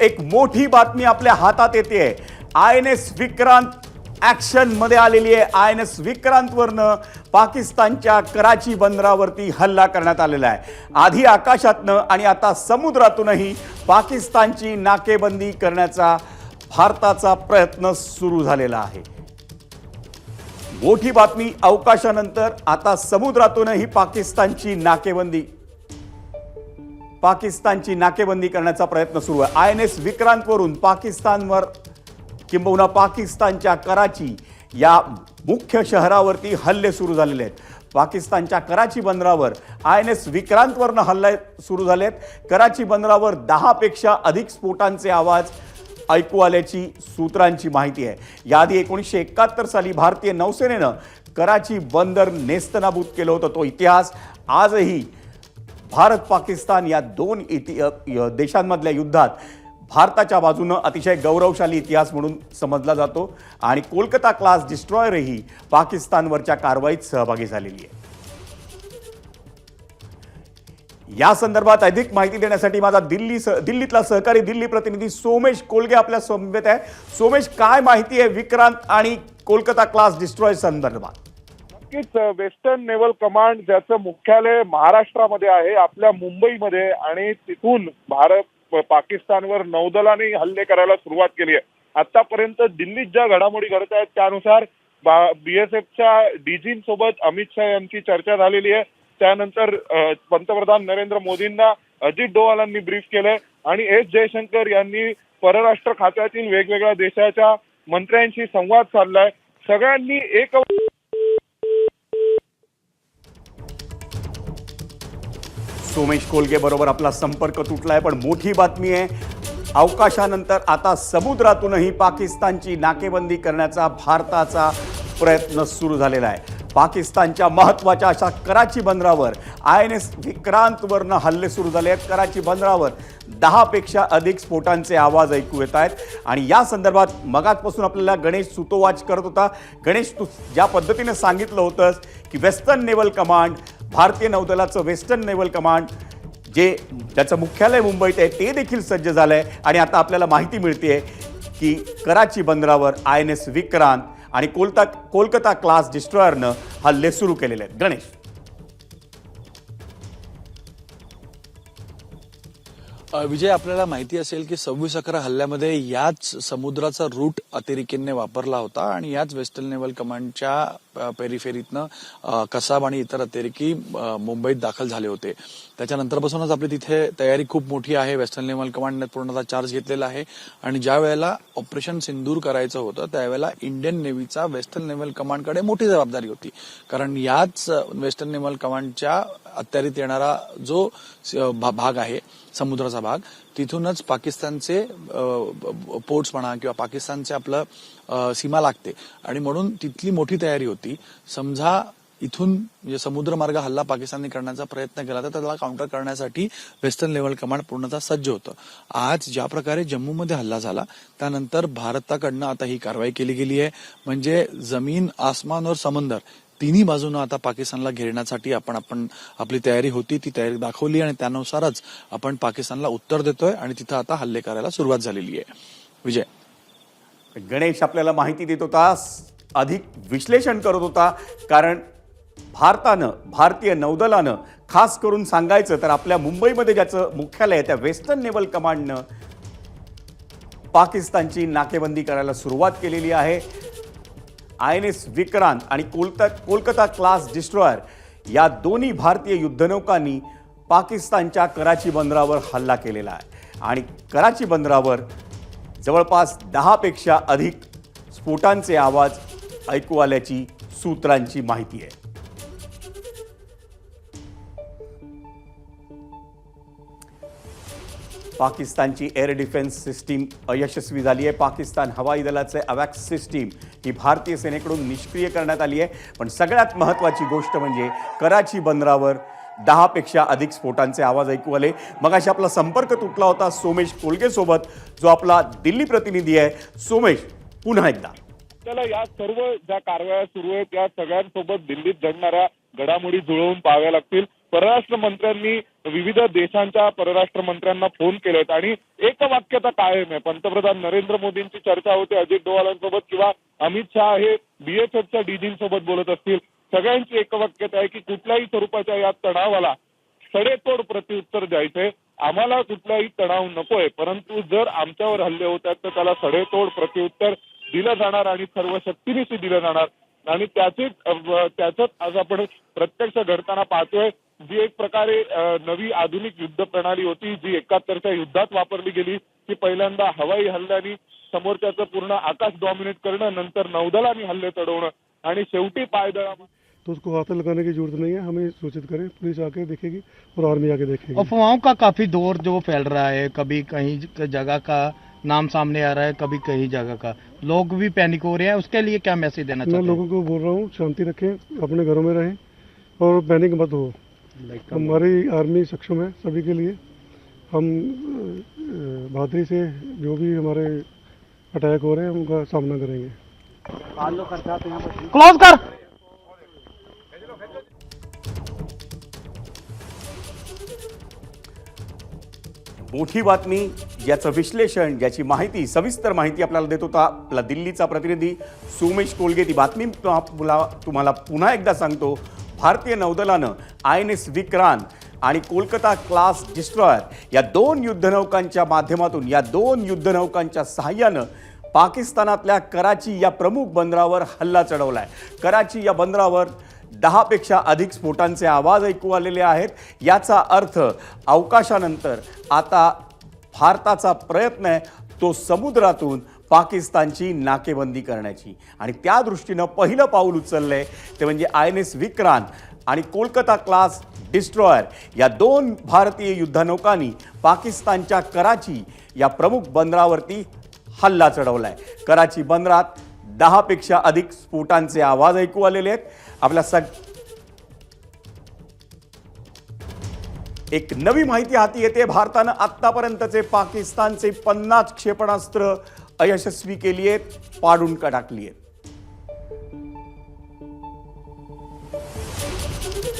एक मोठी बातमी आपल्या हातात येते. आय एन एस विक्रांत ॲक्शनमध्ये आलेली आहे. आय एन एस विक्रांतवरनं पाकिस्तानच्या कराची बंदरावरती हल्ला करण्यात आलेला आहे. आधी आकाशातनं आणि आता समुद्रातूनही पाकिस्तानची नाकेबंदी करण्याचा भारताचा प्रयत्न सुरू झालेला आहे. मोठी बातमी अवकाशानंतर आता समुद्रातूनही पाकिस्तानची नाकेबंदी पाकिस्तानची नाकेबंदी करण्याचा प्रयत्न सुरू आहे. आय एन एस विक्रांतवरून पाकिस्तानवर किंबहुना पाकिस्तानच्या कराची या मुख्य शहरावरती हल्ले सुरू झालेले आहेत. पाकिस्तानच्या कराची बंदरावर आय एन एस विक्रांतवरनं हल्ले सुरू झालेत. कराची बंदरावर दहापेक्षा अधिक स्फोटांचे आवाज ऐकू आल्याची सूत्रांची माहिती आहे. याआधी एकोणीसशे एकाहत्तर साली भारतीय नौसेनेनं कराची बंदर नेस्तनाबूत केलं होतं. तो इतिहास आजही भारत पाकिस्तान या दोन इति देशांमधल्या युद्धात भारताच्या बाजूनं अतिशय गौरवशाली इतिहास म्हणून समजला जातो आणि कोलकाता क्लास डिस्ट्रॉयरही पाकिस्तानवरच्या कारवाईत सहभागी झालेली आहे. या संदर्भात अधिक माहिती देण्यासाठी माझा दिल्ली स- दिल्लीतला सहकारी दिल्ली प्रतिनिधी सोमेश कोलगे आपल्या समवेत आहे. सोमेश काय माहिती आहे विक्रांत आणि कोलकाता क्लास डिस्ट्रॉय संदर्भात? नक्कीच वेस्टर्न नेव्हल कमांड ज्याचं मुख्यालय महाराष्ट्रामध्ये आहे आपल्या मुंबईमध्ये आणि तिथून भारत पाकिस्तानवर नौदलाने हल्ले करायला सुरुवात केली आहे. आतापर्यंत दिल्लीत ज्या घडामोडी घडत आहेत त्यानुसार बीएसएफच्या डीजींसोबत अमित शहा यांची चर्चा झालेली आहे. त्यानंतर पंतप्रधान नरेंद्र मोदींना अजित डोवालांनी ब्रीफ केलंय आणि एस जयशंकर यांनी परराष्ट्र खात्यातील वेगवेगळ्या देशाच्या मंत्र्यांशी संवाद साधलाय. सगळ्यांनी एक सोमेश कोलगे बरोबर आपला संपर्क तुटला आहे पण मोठी बातमी आहे अवकाशानंतर आता समुद्रातूनही पाकिस्तानची नाकेबंदी करण्याचा भारताचा प्रयत्न सुरू झालेला आहे. पाकिस्तानच्या महत्त्वाच्या अशा कराची बंदरावर आय एन एस विक्रांतवरनं हल्ले सुरू झाले आहेत. कराची बंदरावर दहापेक्षा अधिक स्फोटांचे आवाज ऐकू येत आहेत. आणि या संदर्भात मगातपासून आपल्याला गणेश सुतोवाच करत होता. गणेश तू ज्या पद्धतीने सांगितलं होतंस की वेस्टर्न नेव्हल कमांड भारतीय नौदलाचं वेस्टर्न नेव्हल कमांड जे ज्याचं मुख्यालय मुंबईत आहे ते देखील सज्ज झालं आहे आणि आता आपल्याला माहिती मिळते की कराची बंदरावर आय एन एस विक्रांत आणि कोलता कोलकाता क्लास डिस्ट्रॉयरनं हल्ले सुरू केलेले आहेत. गणेश. विजय आपल्याला माहिती असेल की सव्वीस अकरा हल्ल्यामध्ये याच समुद्राचा रूट अतिरेकींनी वापरला होता आणि याच वेस्टर्न नेव्हल कमांडच्या अ, पेरिफेरीतनं कसाब आणि इतर अतिरेकी मुंबईत दाखल झाले होते. त्याच्यानंतरपासूनच आपली तिथे तयारी खूप मोठी आहे. वेस्टर्न नेव्हल कमांडने पूर्णतः चार्ज घेतलेला आहे. आणि ज्या वेळेला ऑपरेशन सिंदूर करायचं होतं त्यावेळेला इंडियन नेव्हीचा वेस्टर्न नेव्हल कमांडकडे मोठी जबाबदारी होती. कारण याच वेस्टर्न नेव्हल कमांडच्या अत्यारीत येणारा जो भाग आहे समुद्राचा भाग. तिथूनच पाकिस्तानचे पोर्ट्स म्हणा किंवा पाकिस्तानचे आपलं सीमा लागते. आणि म्हणून तिथली मोठी तयारी होती. समजा इथून म्हणजे समुद्रमार्ग हल्ला पाकिस्तानने करण्याचा प्रयत्न केला तर त्याला काउंटर करण्यासाठी वेस्टर्न लेवल कमांड पूर्णतः सज्ज होतं. आज ज्या प्रकारे जम्मूमध्ये हल्ला झाला त्यानंतर भारताकडनं आता ही कारवाई केली गेली आहे. म्हणजे जमीन आसमान और समंदर तिन्ही बाजूनं आता पाकिस्तानला घेरण्यासाठी आपण आपण आपली तयारी होती ती तयारी दाखवली आणि त्यानुसारच आपण पाकिस्तानला उत्तर देतोय आणि तिथं आता हल्ले करायला सुरुवात झालेली आहे. विजय. गणेश आपल्याला माहिती देत होता अधिक विश्लेषण करत होता कारण भारतानं भारतीय नौदलानं खास करून सांगायचं तर आपल्या मुंबईमध्ये ज्याचं मुख्यालय आहे त्या वेस्टर्न नेव्हल कमांडनं पाकिस्तानची नाकेबंदी करायला सुरुवात केलेली आहे. आय एन एस विक्रांत आणि कोलता कोलकाता क्लास डिस्ट्रॉयर या दोन्ही भारतीय युद्धनौकांनी पाकिस्तानच्या कराची बंदरावर हल्ला केलेला आहे. आणि कराची बंदरावर जवळपास दहापेक्षा अधिक स्फोटांचे आवाज ऐकू आल्याची सूत्रांची माहिती आहे. पाकिस्तानची एअर डिफेन्स सिस्टीम अयशस्वी झाली आहे. पाकिस्तान हवाई दलाचे अवॅक्स सिस्टीम ही भारतीय सेनेकडून निष्क्रिय करण्यात आली आहे. पण सगळ्यात महत्त्वाची गोष्ट म्हणजे कराची बंदरावर दहापेक्षा अधिक स्फोटांचे आवाज ऐकू आले. मग अशी आपला संपर्क तुटला होता सोमेश कोलगेसोबत जो आपला दिल्ली प्रतिनिधी आहे. सोमेश पुन्हा एकदा. चला या सर्व ज्या कारवाया सुरू आहेत त्या सगळ्यांसोबत दिल्लीत घडणाऱ्या घडामोडी जुळवून पाहाव्या लागतील. परराष्ट्र मंत्र्यांनी विविध देशांच्या परराष्ट्र मंत्र्यांना फोन केलेत आणि एक वाक्यता कायम आहे. पंतप्रधान नरेंद्र मोदींची चर्चा होते अजित डोवालांसोबत किंवा अमित शहा हे बीएसएफच्या डीजींसोबत बोलत असतील. सगळ्यांची एक वाक्यता आहे की कुठल्याही स्वरूपाच्या या तणावाला सडेतोड प्रत्युत्तर द्यायचंय आम्हाला कुठलाही तणाव नकोय. परंतु जर आमच्यावर हल्ले होत आहेत तर त्याला सडेतोड प्रत्युत्तर दिलं जाणार आणि सर्व शक्तीनिशी दिलं जाणार. आणि त्याचे त्याच आज आपण प्रत्यक्ष घडताना पाहतोय जी एक प्रकारे नवी आधुनिक युद्ध प्रणाली होती जी एकाहत्तरच्या युद्धात वापरली गेली ती पहिल्यांदा हवाई हल्ल्यानी समोरच्याचं पूर्ण आकाश डॉमिनेट करणं नंतर नौदलाने हल्ले चढवणं आणि शेवटी पायदळा तो उसको हाथ लगाने की ज़रूरत नहीं है हमें सूचित करें पुलिस आके देखेगी और आर्मी आके देखेगी। अफवाहों का काफ़ी दौर जो फैल रहा है कभी कहीं जगह का नाम सामने आ रहा है कभी कहीं जगह का। लोग भी पैनिक हो रहे हैं उसके लिए क्या मैसेज देना मैं चाहते हैं? लोगों को बोल रहा हूँ शांति रखें अपने घरों में रहें और पैनिक मत हो। हमारी आर्मी सक्षम है सभी के लिए। हम बहादुरी से जो भी हमारे अटैक हो रहे हैं उनका सामना करेंगे। क्लोज कर। मोठी बातमी ज्याचं विश्लेषण ज्याची माहिती सविस्तर माहिती आपल्याला देत होता आपला दिल्लीचा प्रतिनिधी सोमेश कोलगे. ती बातमी तुम्हाला पुन्हा एकदा सांगतो. भारतीय नौदलानं आय एन एस विक्रांत आणि कोलकाता क्लास डिस्ट्रॉयर या दोन युद्धनौकांच्या माध्यमातून या दोन युद्धनौकांच्या सहाय्यानं पाकिस्तानातल्या कराची या प्रमुख बंदरावर हल्ला चढवला आहे कराची या बंदरावर दहापेक्षा अधिक स्फोटांचे आवाज ऐकू आलेले आहेत. याचा अर्थ अवकाशानंतर आता भारताचा प्रयत्न आहे तो समुद्रातून पाकिस्तानची नाकेबंदी करण्याची. आणि त्या दृष्टीनं पहिलं पाऊल उचललं आहे ते म्हणजे आय एन एस विक्रांत आणि कोलकाता क्लास डिस्ट्रॉयर. या दोन भारतीय युद्धनौकांनी पाकिस्तानच्या कराची या प्रमुख बंदरावरती हल्ला चढवला आहे कराची बंदरात दहापेक्षा अधिक स्फोटांचे आवाज ऐकू आलेले आहेत. आपल्या सग एक नवी माहिती हाती येते. भारतानं आत्तापर्यंतचे पाकिस्तानचे पन्नास क्षेपणास्त्र अयशस्वी केली आहेत पाडून का टाकली आहेत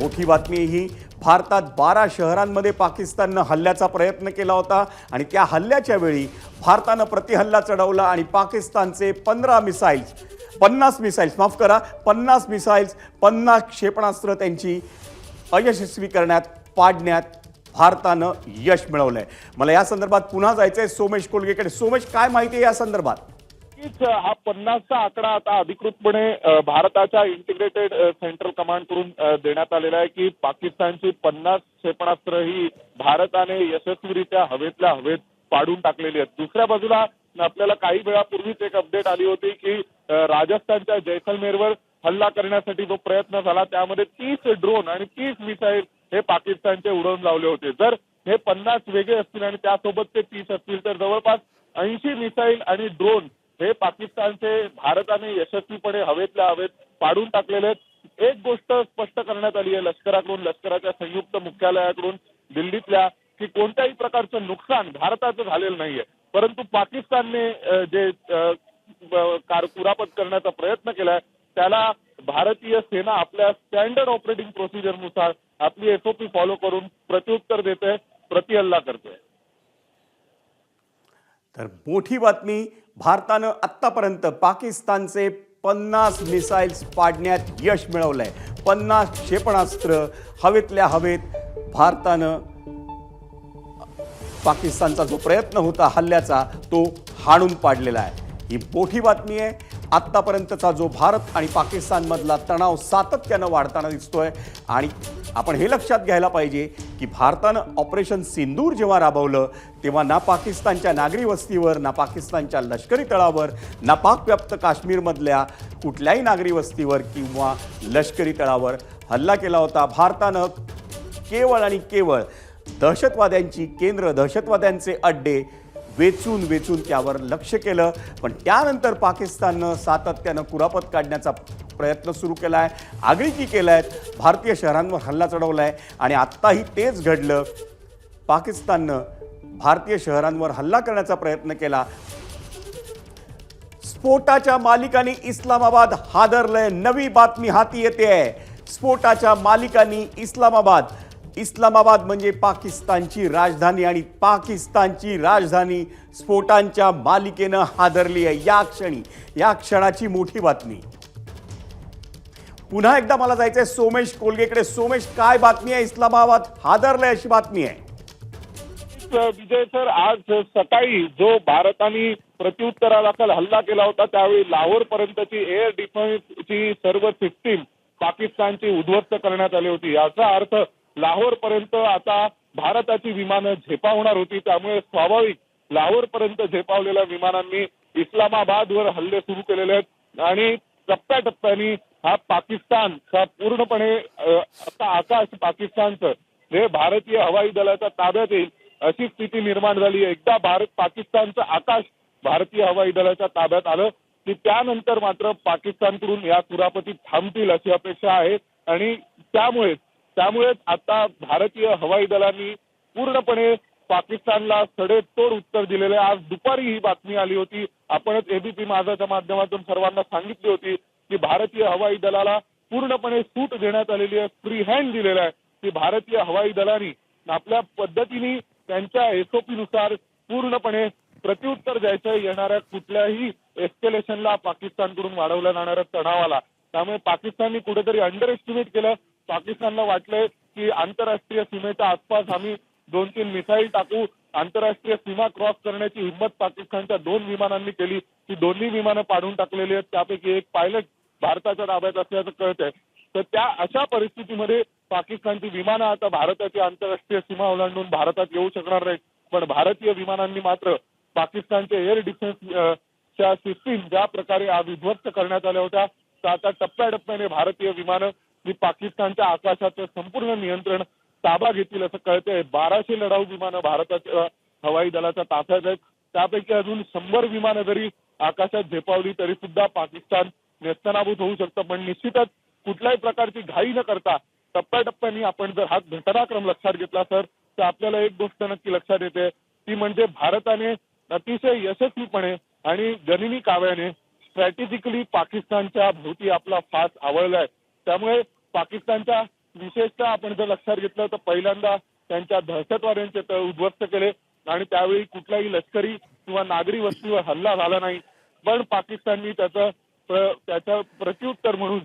मोठी बातमी ही भारतात बारा शहरांमध्ये पाकिस्ताननं हल्ल्याचा प्रयत्न केला होता आणि त्या हल्ल्याच्या वेळी भारतानं प्रतिहल्ला चढवला आणि पाकिस्तानचे पंधरा मिसाईल्स पन्नास मिसाईल्स माफ करा पन्नास मिसाईल्स पन्नास क्षेपणास्त्र त्यांची अयशस्वी करण्यात पाडण्यात भारतानं यश मिळवलंय. मला या संदर्भात पुन्हा जायचंय सोमेश कोलगेकडे. सोमेश काय माहिती आहे या संदर्भात? हा पन्नासचा आकडा आता अधिकृतपणे भारताच्या इंटिग्रेटेड सेंट्रल कमांड करून देण्यात आलेला आहे की पाकिस्तानची पन्नास क्षेपणास्त्र ही भारताने यशस्वीरित्या हवेतल्या हवेत पाडून टाकलेली आहेत. दुसऱ्या बाजूला आपल्याला काही वेळापूर्वीच एक अपडेट आली होती की राजस्थानच्या जैसलमेरवर हल्ला करण्यासाठी जो प्रयत्न झाला त्यामध्ये तीस ड्रोन आणि तीस मिसाईल हे पाकिस्तानचे उडवून लावले होते. जर हे पन्नास वेगळे असतील आणि त्यासोबत ते तीस असतील तर जवळपास ऐंशी मिसाईल आणि ड्रोन हे पाकिस्तानचे भारताने यशस्वीपणे हवेतल्या हवेत पाडून टाकलेले आहेत. एक गोष्ट स्पष्ट करण्यात आली आहे लष्कराकडून लष्कराच्या संयुक्त मुख्यालयाकडून दिल्लीतल्या की कोणत्याही प्रकारचं नुकसान भारताचं झालेलं नाहीये. परंतु पाकिस्तानने जे कार कुरापत करण्याचा प्रयत्न केलाय त्याला भारतीय सेना आपल्या स्टँडर्ड ऑपरेटिंग प्रोसिजरनुसार आपली एसओपी फॉलो करून प्रत्युत्तर देते प्रतिहल्ला करतोय. तर मोठी बातमी भारतानं आत्तापर्यंत पाकिस्तानचे पन्नास मिसाईल्स पाडण्यात यश मिळवलंय. पन्नास क्षेपणास्त्र हवेतल्या हवेत भारतानं पाकिस्तानचा जो प्रयत्न होता हल्ल्याचा तो हाणून पाडलेला आहे. ही मोठी बातमी आहे. आत्तापर्यंतचा जो भारत आणि पाकिस्तानमधला तणाव सातत्यानं वाढताना दिसतोय आणि आपण हे लक्षात घ्यायला पाहिजे की भारतानं ऑपरेशन सिंदूर जेव्हा राबवलं तेव्हा ना पाकिस्तानच्या नागरी वस्तीवर ना पाकिस्तानच्या लष्करी तळावर ना पाकव्याप्त काश्मीरमधल्या कुठल्याही नागरी वस्तीवर किंवा लष्करी तळावर हल्ला केला होता. भारतानं केवळ आणि केवळ दहशतवाद्यांची केंद्र दहशतवाद्यांचे अड्डे वेचून वेचून त्यावर लक्ष केलं. पण त्यानंतर पाकिस्ताननं सातत्यानं कुरापत काढण्याचा प्रयत्न सुरू केला आहे आगळीकी केला आहेत भारतीय शहरांवर हल्ला चढवला आहे आणि आत्ताही तेच घडलं. पाकिस्ताननं भारतीय शहरांवर हल्ला करण्याचा प्रयत्न केला. स्फोटाच्या मालिकांनी इस्लामाबाद हादरलंय. नवी बातमी हाती येते आहे स्फोटाच्या मालिकांनी इस्लामाबाद इस्लामाबाद म्हणजे पाकिस्तानची राजधानी आणि पाकिस्तानची राजधानी स्फोटांच्या मालिकेनं हादरली आहे. या क्षणी या क्षणाची मोठी बातमी. पुन्हा एकदा मला जायचंय सोमेश कोलगेकडे. सोमेश काय बातमी आहे? इस्लामाबाद हादरलंय अशी बातमी आहे. विजय सर आज सकाळी जो भारताने प्रत्युत्तरादाखल हल्ला केला होता त्यावेळी लाहोर पर्यंतची एअर डिफेन्सची सर्व सिस्टीम पाकिस्तानची उद्ध्वस्त करण्यात आली होती. याचा अर्थ लाहोर पर्यंत आता भारताची विमानं झेपावणार होती त्यामुळे स्वाभाविक लाहोर पर्यंत झेपावलेल्या विमानांनी इस्लामाबादवर हल्ले सुरू केलेले आहेत. आणि टप्प्याटप्प्याने हा पाकिस्तान हा पूर्णपणे आता आकाश पाकिस्तानचं हे भारतीय हवाई दलाच्या ताब्यात येईल अशी स्थिती निर्माण झाली. एकदा भारत पाकिस्तानचं आकाश भारतीय हवाई दलाच्या ताब्यात आलं की त्यानंतर मात्र पाकिस्तानकडून या कुरापती थांबतील अशी अपेक्षा आहे. आणि त्यामुळेच त्यामुळेच आता भारतीय हवाई दलांनी पूर्णपणे पाकिस्तानला सडेतोड उत्तर दिलेलं आहे. आज दुपारी ही बातमी आली होती. आपणच एबीपी माझाच्या माध्यमातून सर्वांना सांगितली होती की भारतीय हवाई दलाला पूर्णपणे सूट देण्यात आलेली आहे फ्री हँड दिलेला आहे. की भारतीय हवाई दलाने आपल्या पद्धतीने त्यांच्या एसओपी नुसार पूर्णपणे प्रत्युत्तर द्यायचं येणाऱ्या कुठल्याही एस्केलेशनला पाकिस्तानकडून वाढवल्या जाणाऱ्या तणावाला. त्यामुळे पाकिस्तानने कुठेतरी अंडर एस्टिमेट केलं. पाकिस्तानला वाटलंय की आंतरराष्ट्रीय सीमेच्या आसपास आम्ही दोन तीन मिसाईल टाकू. आंतरराष्ट्रीय सीमा क्रॉस करण्याची हिंमत पाकिस्तानच्या दोन विमानांनी केली. ती दोन्ही विमानं पाडून टाकलेली आहेत. त्यापैकी एक पायलट भारताच्या ताब्यात असल्याचं कळतंय. तर त्या अशा परिस्थितीमध्ये पाकिस्तानची विमानं आता भारताची आंतरराष्ट्रीय सीमा ओलांडून भारतात येऊ शकणार नाहीत. पण भारतीय विमानांनी मात्र पाकिस्तानचे एअर डिफेन्स च्या सिस्टीम ज्या प्रकारे आज उद्ध्वस्त करण्यात आल्या होत्या तर आता टप्प्याटप्प्याने भारतीय विमानं ही पाकिस्तानच्या आकाशाचं संपूर्ण नियंत्रण ताबा घेतील असं कळतंय. बाराशे लढाऊ विमानं भारताच्या हवाई दलाच्या ताफ्यात आहेत. त्यापैकी अजून शंभर विमानं जरी आकाशात झेपावली तरी सुद्धा पाकिस्तान व्यस्तनाभूत होऊ शकतं. पण निश्चितच कुठल्याही प्रकारची घाई न करता टप्प्याटप्प्याने आपण जर हा घटनाक्रम लक्षात घेतला सर तर आपल्याला एक गोष्ट नक्की लक्षात येते. ती म्हणजे भारताने अतिशय यशस्वीपणे आणि गनिमी काव्याने स्ट्रॅटेजिकली पाकिस्तानच्या भोवती आपला फास आवळलाय. त्यामुळे पाकिस्तानच्या विशेषतः आपण जर लक्षात घेतलं तर पहिल्यांदा त्यांच्या दहशतवाद्यांचे तळ उद्ध्वस्त केले आणि त्यावेळी कुठल्याही लष्करी किंवा नागरी वस्तीवर हल्ला झाला नाही. पण पाकिस्ताननी त्याचं त्याचं प्रत्युत्तर म्हणून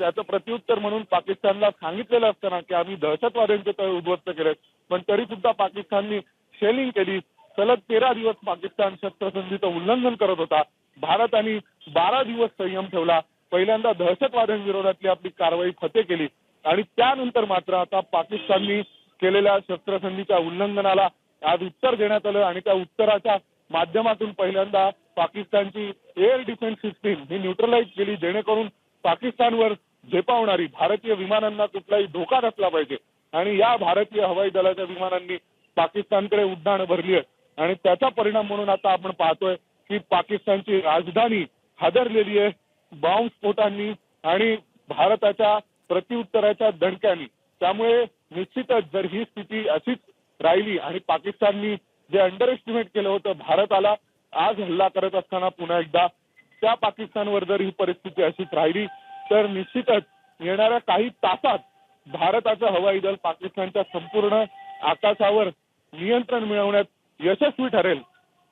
त्याचं प्रत्युत्तर म्हणून पाकिस्तानला सांगितलेलं असताना की आम्ही दहशतवाद्यांचे तळ उद्ध्वस्त केले. पण तरी सुद्धा पाकिस्ताननी शेलिंग केली. सलग तेरा दिवस पाकिस्तान शस्त्रसंधीचं उल्लंघन करत होता. भारताने बारा दिवस संयम ठेवला. पहिल्यांदा दहशतवाद्यांविरोधातली आपली कारवाई फते केली. आणि त्यानंतर मात्र आता पाकिस्ताननी केलेल्या शस्त्रसंधीच्या उल्लंघनाला आज उत्तर देण्यात आलं आणि त्या उत्तराच्या माध्यमातून पहिल्यांदा पाकिस्तानची एअर डिफेन्स सिस्टीम ही न्यूट्रलाइज केली जेणेकरून पाकिस्तानवर झेपावणारी भारतीय विमानांना कुठलाही धोका नसला पाहिजे. आणि या भारतीय हवाई दलाच्या विमानांनी पाकिस्तानकडे उड्डाणं भरली आहे. आणि त्याचा परिणाम म्हणून आता आपण पाहतोय की पाकिस्तानची राजधानी हादरलेली आहे. बॉम्बस्फोटांनी आणि भारताच्या प्रत्युत्तराच्या दणक्यानी त्यामुळे निश्चितच जर ही स्थिती अशीच राहिली आणि पाकिस्ताननी जे अंडर एस्टिमेट केलं होतं भारताला आज हल्ला करत असताना पुन्हा एकदा त्या पाकिस्तानवर जर ही परिस्थिती अशीच राहिली तर निश्चितच येणाऱ्या काही तासात भारताचं हवाई दल पाकिस्तानच्या संपूर्ण आकाशावर नियंत्रण मिळवण्यात यशस्वी ठरेल.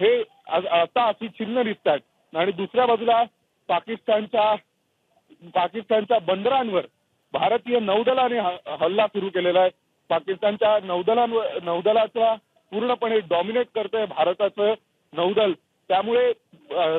हे आता अशी चिन्ह दिसतात. आणि दुसऱ्या बाजूला पाकिस्तानच्या पाकिस्तानच्या बंदरांवर भारतीय नौदलाने हल्ला सुरू केलेला आहे. पाकिस्तानच्या नौदलांवर नौदलाचा पूर्णपणे डॉमिनेट करतोय भारताचं नौदल. त्यामुळे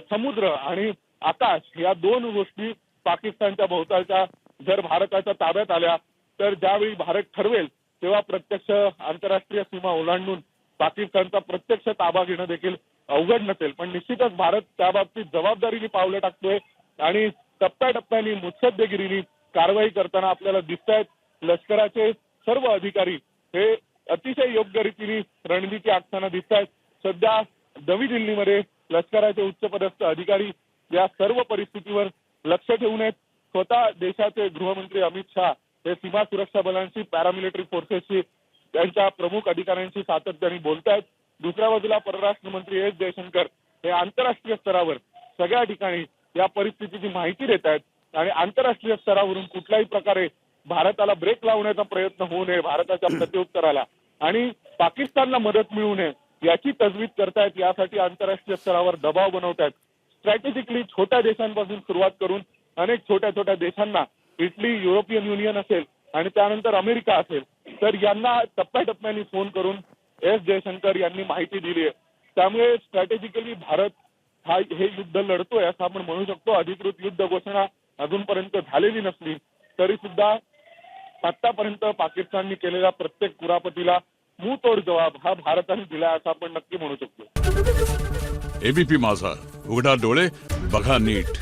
समुद्र आणि आकाश या दोन गोष्टी पाकिस्तानच्या भोवतालच्या जर भारताच्या ताब्यात आल्या तर ज्यावेळी भारत ठरवेल तेव्हा प्रत्यक्ष आंतरराष्ट्रीय सीमा ओलांडून पाकिस्तानचा प्रत्यक्ष ताबा घेणं देखील अवघड नसेल. पण निश्चितच भारत त्या बाबतीत जबाबदारीने पावलं टाकतोय आणि टप्प्याटप्प्याने मुत्सद्देगिरीने कारवाई करताना आपल्याला दिसत आहेत लष्कराचे सर्व अधिकारी हे अतिशय योग्य रीतीने रणनीती आखताना दिसत आहेत सध्या नवी दिल्लीमध्ये लष्कराचे उच्चपदस्थ अधिकारी या सर्व परिस्थितीवर लक्ष ठेवून आहेत. स्वतः देशाचे गृहमंत्री अमित शहा हे सीमा सुरक्षा बलांशी पॅरामिलिटरी फोर्सेसशी त्यांच्या प्रमुख अधिकाऱ्यांशी सातत्याने बोलत आहेत दुसऱ्या बाजूला परराष्ट्र मंत्री एस जयशंकर हे आंतरराष्ट्रीय स्तरावर सगळ्या ठिकाणी या परिस्थितीची माहिती देत आहेत. आणि आंतरराष्ट्रीय स्तरावरून कुठल्याही प्रकारे भारताला ब्रेक लावण्याचा प्रयत्न होऊ नये भारताच्या प्रत्युत्तराला. आणि पाकिस्तानला मदत मिळू नये याची तजवीज करतायत यासाठी आंतरराष्ट्रीय स्तरावर दबाव बनवतायत. स्ट्रॅटेजिकली छोट्या देशांपासून सुरुवात करून अनेक छोट्या छोट्या देशांना इटली युरोपियन युनियन असेल आणि त्यानंतर अमेरिका असेल तर यांना टप्प्याटप्प्याने फोन करून एस जयशंकर यांनी माहिती दिली आहे. त्यामुळे स्ट्रॅटेजिकली भारत हा हे युद्ध लढतोय असं आपण म्हणू शकतो. अधिकृत युद्ध घोषणा अजूनपर्यंत झालेली नसली तरी सुद्धा आतापर्यंत पाकिस्तानने केलेल्या प्रत्येक कुरापतीला मुंहतोड जबाब हा भारताने दिला असं आपण नक्की म्हणू शकतो. एबीपी माझा उघडा डोळे बघा नीट.